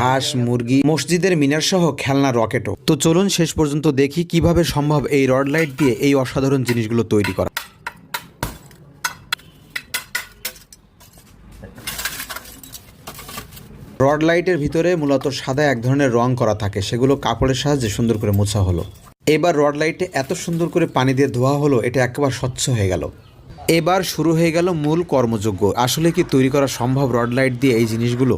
হাঁস, মুরগি, মসজিদের মিনার সহ খেলনা, রকেটও। তো চলুন শেষ পর্যন্ত দেখি কীভাবে সম্ভব এই রড লাইট দিয়ে এই অসাধারণ জিনিসগুলো তৈরি করা। রড লাইটের ভিতরে মূলত সাদা এক ধরনের রং করা থাকে, সেগুলো কাপড়ের সাহায্যে সুন্দর করে মোছা হলো। এবার রড লাইটে এত সুন্দর করে পানি দিয়ে ধোয়া হলো, এটা একেবারে স্বচ্ছ হয়ে গেল। এবার শুরু হয়ে গেল মূল কর্মযোগ্য আসলে কি তৈরি করা সম্ভব রড লাইট দিয়ে এই জিনিসগুলো?